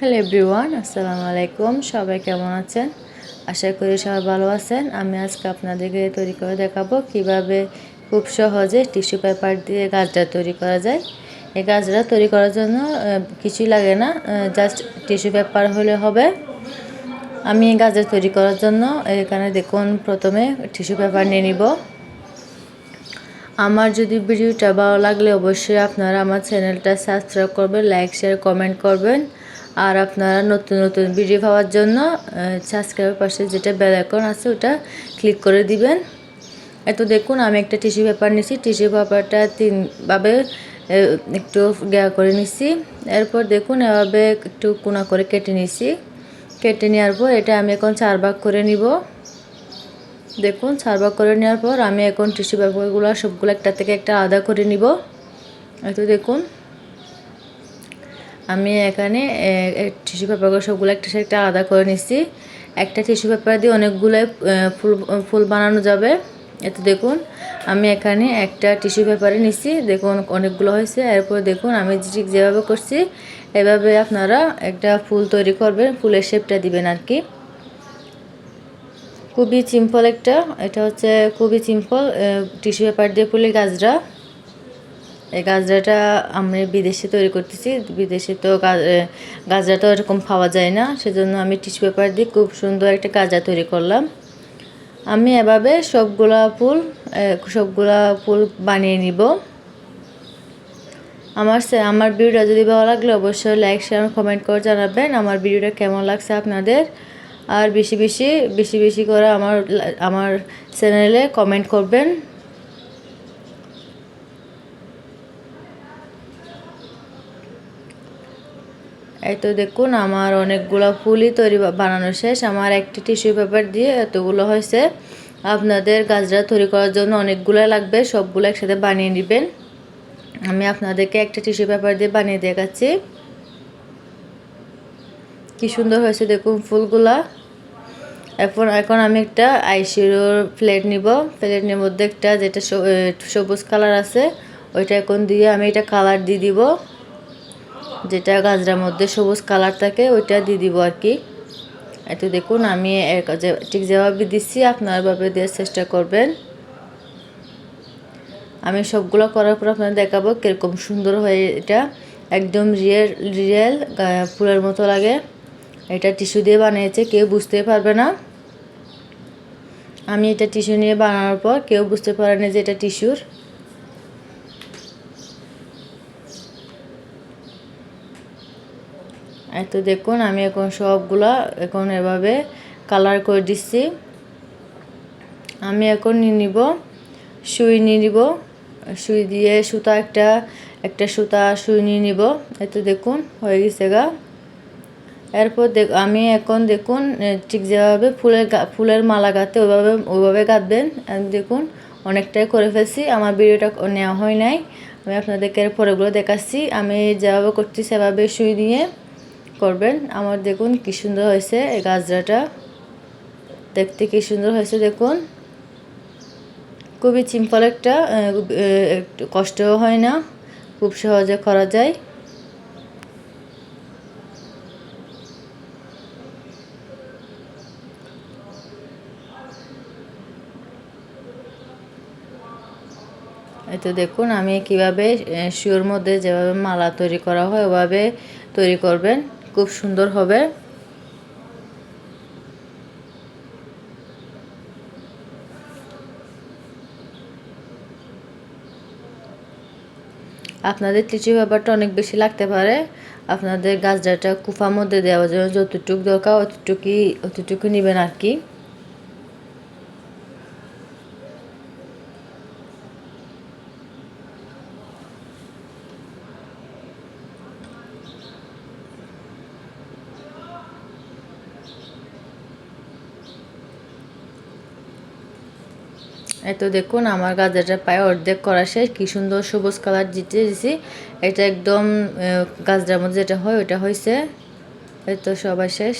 Hello everyone, আসসালামু আলাইকুম। সবাই কেমন আছেন? আশা করি সবাই ভালো আছেন। আমি আজকে আপনাদেরকে তৈরি করে দেখাবো কীভাবে খুব সহজে টিস্যু পেপার দিয়ে গাছটা তৈরি করা যায়। এই গাছটা তৈরি করার জন্য কিছুই লাগে না জাস্ট টিস্যু পেপার হলে হবে। আমি এই গাছটা তৈরি করার জন্য এখানে দেখুন, প্রথমে টিস্যু পেপার নিয়ে নিব। আমার যদি ভিডিওটা ভালো লাগলে অবশ্যই আপনারা আমার চ্যানেলটা সাবস্ক্রাইব করবেন, লাইক, শেয়ার, কমেন্ট করবেন। আর আপনারা নতুন নতুন ভিডিও পাওয়ার জন্য সাবস্ক্রাইবের পাশে যেটা বেল আইকন আছে, ওটা ক্লিক করে দিবেন। এত দেখুন, আমি একটা টিস্যু পেপার নিছি। টিস্যু পেপারটা তিনভাবে একটু গা করে নিছি। এরপর দেখুন, এভাবে একটু কোনা করে কেটে নিছি। কেটে নেওয়ার পর, এটা আমি এখন চার ভাগ করে নিব। দেখুন, চার ভাগ করে নেওয়ার পর, আমি এখন টিস্যু পেপারগুলো সবগুলো একটা থেকে একটা আলাদা করে নিব। এত দেখুন। আমি এখানে টিস্যু পেপারগুলো সবগুলো একটা একটা আলাদা করে নিচ্ছি একটা টিস্যু পেপার দিয়ে অনেকগুলো ফুল ফুল বানানো যাবে। এতে দেখুন, আমি এখানে একটা টিস্যু পেপারে নিচ্ছি দেখুন অনেকগুলো হয়েছে। এরপর দেখুন, আমি ঠিক যেভাবে করছি, এভাবে আপনারা একটা ফুল তৈরি করবেন, ফুলের শেপটা দিবেন আর কি। খুবই সিম্পল একটা, এটা হচ্ছে খুবই সিম্পল টিস্যু পেপার দিয়ে ফুলের গাছরা। এই গাজরাটা আমি বিদেশে তৈরি করতেছি। বিদেশে তো গাজরা তো এরকম পাওয়া যায় না। সেজন্য আমি টিস্যু পেপার দিয়ে খুব সুন্দর একটা গাজা তৈরি করলাম। আমি এভাবে সবগুলা ফুল সবগুলা ফুল বানিয়ে নিব। আমার আমার ভিডিওটা যদি ভালো লাগলে অবশ্যই লাইক শেয়ার কমেন্ট করে জানাবেন। আমার ভিডিওটা কেমন লাগছে আপনাদের? আর বেশি বেশি বেশি বেশি করে আমার আমার চ্যানেলে কমেন্ট করবেন। এই তো দেখুন, আমার অনেকগুলো ফুলই তৈরি বানানো শেষ। আমার একটি টিস্যু পেপার দিয়ে এতগুলো হয়েছে। আপনাদের গাছরা তৈরি করার জন্য অনেকগুলো লাগবে, সবগুলো একসাথে বানিয়ে নেবেন। আমি আপনাদেরকে একটা টিস্যু পেপার দিয়ে বানিয়ে দেখাচ্ছি। কি সুন্দর হয়েছে দেখুন ফুলগুলা। এখন এখন আমি একটা আইশিরোর প্লেট নিব। প্লেটের মধ্যে একটা যেটা সবুজ কালার আছে, ওইটা এখন দিয়ে আমি এটা কালার দিয়ে দিব। যেটা গাজরার মধ্যে সবুজ কালার থাকে, ওইটা দিয়ে দিব আর কি। এত দেখুন, আমি ঠিক যেভাবে দিচ্ছি আপনারভাবে দেওয়ার চেষ্টা করবেন। আমি সবগুলো করার পর আপনার দেখাবো কীরকম সুন্দর হয়ে এটা। একদম রিয়েল রিয়েল ফুলের মতো লাগে। এটা টিস্যু দিয়ে বানিয়েছে, কেউ বুঝতে পারবে না। আমি এটা টিস্যু নিয়ে বানানোর পর কেউ বুঝতে পারে না যে এটা টিস্যুর এত দেখুন, আমি এখন সবগুলা এখন এভাবে কালার করে দিচ্ছি। আমি এখন নিয়ে নিব, সুই নিয়ে নিব। সুই দিয়ে সুতা একটা একটা সুতা সুই নিয়ে নিব। এত দেখুন, হয়ে গেছে গা। এরপর দেখ, আমি এখন দেখুন ঠিক যেভাবে ফুলের ফুলের মালা গাঁথতে ওইভাবে ওইভাবে গাঁথবেন। দেখুন, অনেকটাই করে ফেলছি। আমার ভিডিওটা নেওয়া হয় নাই। আমি আপনাদেরকে পরেগুলো দেখাচ্ছি। আমি যেভাবে করছি সেভাবে সুই দিয়ে করবেন। আমার দেখুন কি সুন্দর হয়েছে এই গাজরাটা। দেখতে কি সুন্দর হয়েছে দেখুন। খুবই সিম্পল একটা একটু কষ্টও হয় না, খুব সহজে করা যায়। তো দেখুন, আমি কীভাবে শিওর মধ্যে যেভাবে মালা তৈরি করা হয় ওভাবে তৈরি করবেন। খুব সুন্দর হবে। আপনাদের লিচু ব্যাপারটা অনেক বেশি লাগতে পারে। আপনাদের গাছ ডাটা কুফার মধ্যে দেওয়ার জন্য যতটুকু দরকার, অতটুকুই অতটুকু নেবেন আর কি। এত দেখুন, আমার গাজরটা পায়ে অর্ধেক করা শেষ। কী সুন্দর সবুজ কালার দিতে দিছি। এটা একদম গাজরার মধ্যে যেটা হয়, ওটা হয়েছে তো সবাই শেষ।